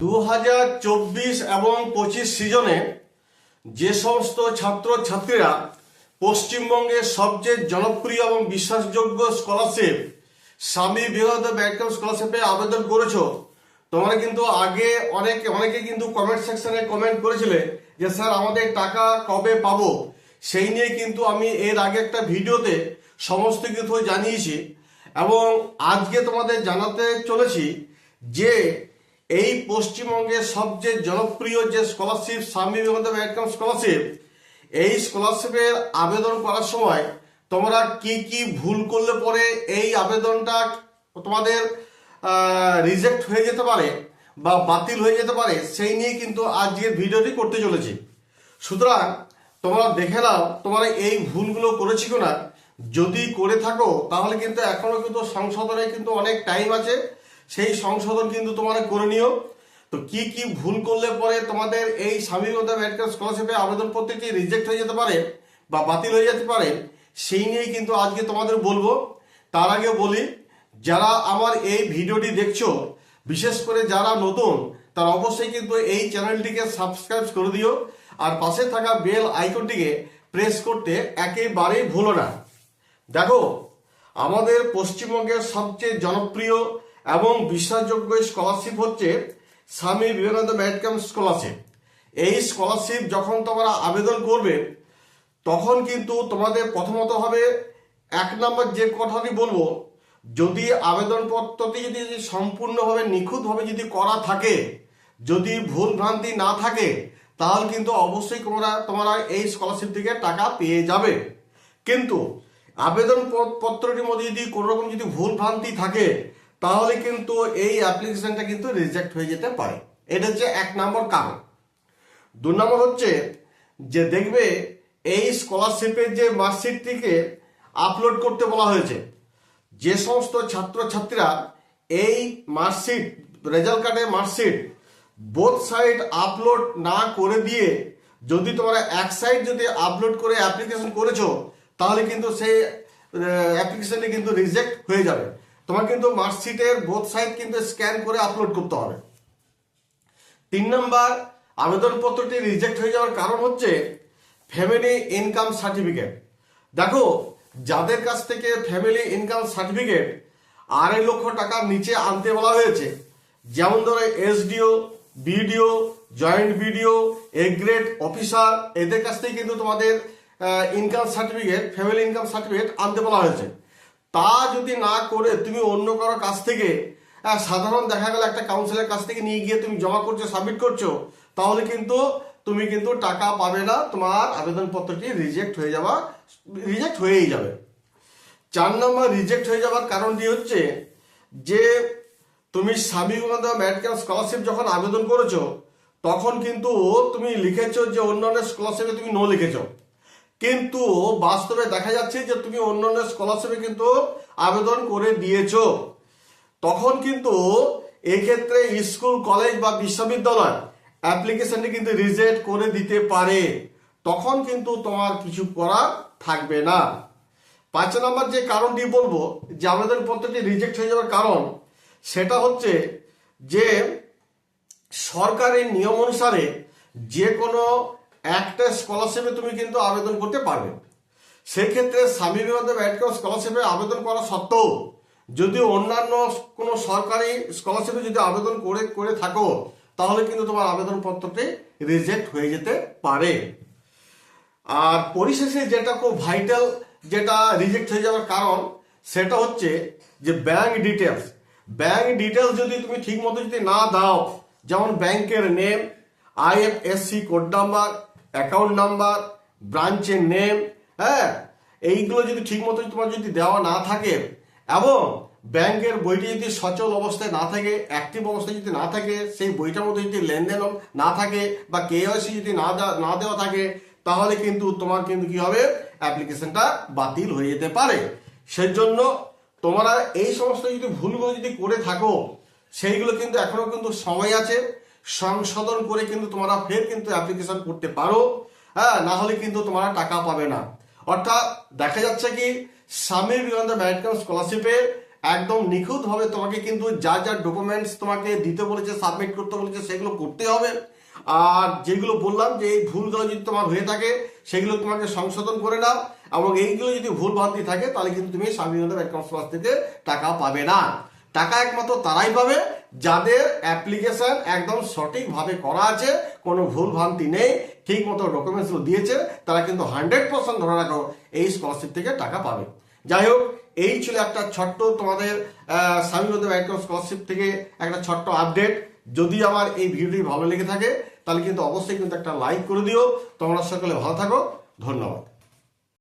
দু হাজার চব্বিশ এবং পঁচিশ সিজনে যে সমস্ত ছাত্র ছাত্রীরা পশ্চিমবঙ্গের সবচেয়ে জনপ্রিয় এবং বিশ্বাসযোগ্য স্কলারশিপ স্বামী বিবেকানন্দ ব্যাকগ্রাউন্ড স্কলারশিপে আবেদন করেছ, তোমরা কিন্তু আগে অনেক অনেকে কিন্তু কমেন্ট সেকশনে কমেন্ট করেছিলে যে, স্যার, আমাদের টাকা কবে পাবো? সেই নিয়ে কিন্তু আমি এর আগে একটা ভিডিওতে সমস্ত কিছু জানিয়েছি এবং আজকে তোমাদের জানাতে চলেছি যে এই পশ্চিমবঙ্গের সবচেয়ে জনপ্রিয় যে স্কলারশিপ স্বামী বিবেকানন্দ স্কলারশিপ এই স্কলারশিপের আবেদন করার সময় তোমরা কি কি ভুল করলে পরে এই আবেদনটা তোমাদের রিজেক্ট হয়ে যেতে পারে বা বাতিল হয়ে যেতে পারে সেই নিয়ে কিন্তু আজকের ভিডিওটি করতে চলেছি। সুতরাং তোমরা দেখে নাও তোমরা এই ভুলগুলো করেছি কিনা। যদি করে থাকো তাহলে কিন্তু এখনও কিন্তু সংশোধনে কিন্তু অনেক টাইম আছে। সেই সংশোধন কিন্তু তোমরা করে নিও। তো কি কি ভুল করলে পরে তোমাদের এই স্বামী মেডিকেল স্কলারশিপে আবেদন পত্রটি রিজেক্ট হয়ে যেতে পারে বা বাতিল হয়ে যেতে পারে, সেই নিয়েই কিন্তু আজকে তোমাদের বলব। তার আগে বলি, যারা আমার এই ভিডিওটি দেখছ, বিশেষ করে যারা নতুন, তারা অবশ্যই কিন্তু এই চ্যানেলটিকে সাবস্ক্রাইব করে দিও আর পাশে থাকা বেল আইকনটিকে প্রেস করতে একেবারেই ভুলো না। দেখো, আমাদের পশ্চিমবঙ্গের সবচেয়ে জনপ্রিয় এবং বিশ্বাসযোগ্য স্কলারশিপ হচ্ছে Swami Vivekananda merit cum scholarship এই স্কলারশিপ যখন তোমরা আবেদন করবে, তখন কিন্তু তোমাদের প্রথমত হবে এক নম্বর যে কথাটি বলব, যদি আবেদনপত্রটি যদি সম্পূর্ণভাবে নিখুঁতভাবে যদি করা থাকে, যদি ভুল ভ্রান্তি না থাকে, তাহলে কিন্তু অবশ্যই তোমরা তোমরা এই স্কলারশিপ থেকে টাকা পেয়ে যাবে। কিন্তু আবেদন পত্রটির মধ্যে যদি কোনো রকম যদি ভুল ভ্রান্তি থাকে তাহলে কিন্তু এই অ্যাপ্লিকেশনটা কিন্তু রিজেক্ট হয়ে যেতে পারে। এটা হচ্ছে এক নম্বর কারণ। দু নম্বর হচ্ছে যে দেখবে এই স্কলারশিপের যে মার্কশিটটিকে আপলোড করতে বলা হয়েছে, যে সমস্ত ছাত্রছাত্রীরা এই মার্কশিট, রেজাল্ট কার্ডের মার্কশিট বোথ সাইড আপলোড না করে দিয়ে যদি তোমরা এক সাইড যদি আপলোড করে অ্যাপ্লিকেশন করেছ, তাহলে কিন্তু সেই অ্যাপ্লিকেশনটি কিন্তু রিজেক্ট হয়ে যাবে। তোমার কিন্তু মার্কশিটের বোথ সাইড কিন্তু স্ক্যান করে আপলোড করতে হবে। তিন নম্বর, আবেদনপত্রটি রিজেক্ট হয়ে যাওয়ার কারণ হচ্ছে ফ্যামিলি ইনকাম সার্টিফিকেট দেখো, যাদের কাছ থেকে ফ্যামিলি ইনকাম সার্টিফিকেট আড়াই লক্ষ টাকার নিচে আনতে বলা হয়েছে, যেমন ধরো S D O B D O joint B D O A grade officer এদের কাছ থেকে কিন্তু তোমাদের income certificate family income certificate আনতে বলা হয়েছে। তা যদি না করে তুমি অন্য কারও কাছ থেকে সাধারণ দেখা গেল একটা কাউন্সিলের কাছ থেকে নিয়ে গিয়ে তুমি জমা করছ সাবমিট করছ, তাহলে কিন্তু তুমি কিন্তু টাকা পাবে না, তোমার আবেদনপত্রটি রিজেক্ট হয়ে যাওয়া রিজেক্ট হয়েই যাবে। চার নম্বর রিজেক্ট হয়ে যাওয়ার কারণটি হচ্ছে যে, তুমি স্বামী বিবেকানন্দ ম্যাডিকেল স্কলারশিপ যখন আবেদন করেছ, তখন কিন্তু তুমি লিখেছো যে অন্যান্য স্কলারশিপে তুমি নো লিখেছো। কিন্তু বাস্তবে দেখা যাচ্ছে যে তুমি অন্যান্য স্কলারশিপে কিন্তু আবেদন করে দিয়েছ। তখন কিন্তু এক্ষেত্রে স্কুল কলেজ বা বিশ্ববিদ্যালয় অ্যাপ্লিকেশনটি কিন্তু রিজেক্ট করে দিতে পারে। তখন কিন্তু তোমার কিছু করার থাকবে না। পাঁচ নম্বর যে কারণটি বলব, যে আবেদনপত্রটি রিজেক্ট হয়ে যাওয়ার কারণ, সেটা হচ্ছে যে সরকারের নিয়ম অনুসারে যে কোনো একটা স্কলারশিপে তুমি কিন্তু আবেদন করতে পারবে। সেক্ষেত্রে স্বামী বিবেকানন্দ ম্যাডিকেল স্কলারশিপে আবেদন করা সত্ত্বেও যদি অন্যান্য কোনো সরকারি স্কলারশিপে যদি আবেদন করে করে থাকো, তাহলে কিন্তু তোমার আবেদনপত্রটি রিজেক্ট হয়ে যেতে পারে। আর পরিশেষে যেটা খুব ভাইটাল যেটা রিজেক্ট হয়ে যাওয়ার কারণ, সেটা হচ্ছে যে ব্যাংক ডিটেলস ব্যাংক ডিটেলস যদি তুমি ঠিক মতো যদি না দাও, যেমন ব্যাংকের name I F S C code number account number ব্রাঞ্চের নেম হ্যাঁ? এইগুলো যদি ঠিক মতো তোমার যদি দেওয়া না থাকে, এবং ব্যাংকের বইটি যদি সচল অবস্থায় না থাকে অ্যাক্টিভ অবস্থায় যদি না থাকে, সেই বইটার মধ্যে যদি লেনদেন না থাকে, বা কেওয়াইসি যদি না না দেওয়া থাকে, তাহলে কিন্তু তোমার কিন্তু কি হবে? অ্যাপ্লিকেশনটা বাতিল হয়ে যেতে পারে। সেই জন্য তোমরা এই সমস্ত যদি ভুলগুলো যদি করে থাকো, সেইগুলো কিন্তু এখনও কিন্তু সময় আছে। সংশোধন করে কিন্তু তোমরা ফের কিন্তু অ্যাপ্লিকেশন করতে পারো। হ্যাঁ না হলে কিন্তু তোমরা টাকা পাবে না। অর্থাৎ দেখা যাচ্ছে কি, স্বামী বিবেকানন্দ ম্যারিটাইম স্কলারশিপে একদম নিখুঁতভাবে তোমাকে কিন্তু যা যা ডকুমেন্টস তোমাকে দিতে বলেছে সাবমিট করতে বলেছে, সেগুলো করতে হবে। আর যেগুলো বললাম যে এই ভুলগুলো যদি তোমার হয়ে থাকে, সেগুলো তোমাকে সংশোধন করে নাও এবং এইগুলো যদি ভুল ভ্রান্তি থাকে, তাহলে কিন্তু তুমি স্বামীনতা ব্যাংক ক্লাস থেকে টাকা পাবে না। টাকা একমাত্র তারাই পাবে। যাদের অ্যাপ্লিকেশন একদম সঠিকভাবে করা আছে, কোনো ভুল ভ্রান্তি নেই, ঠিক মতো ডকুমেন্টসগুলো দিয়েছে, তারা কিন্তু হান্ড্রেড পার্সেন্ট ধরে রাখো, এই স্কলারশিপ থেকে টাকা পাবে। যাই হোক, এই ছিল একটা ছোট্ট তোমাদের স্বামীনতা ব্যাংক স্কলারশিপ থেকে একটা ছোট্ট আপডেট যদি আমার এই ভিডিওটি ভালো লেগে থাকে, তাহলে কিন্তু অবশ্যই কিন্তু একটা লাইক করে দিও। তোমরা সকলে ভালো থাকো। ধন্যবাদ।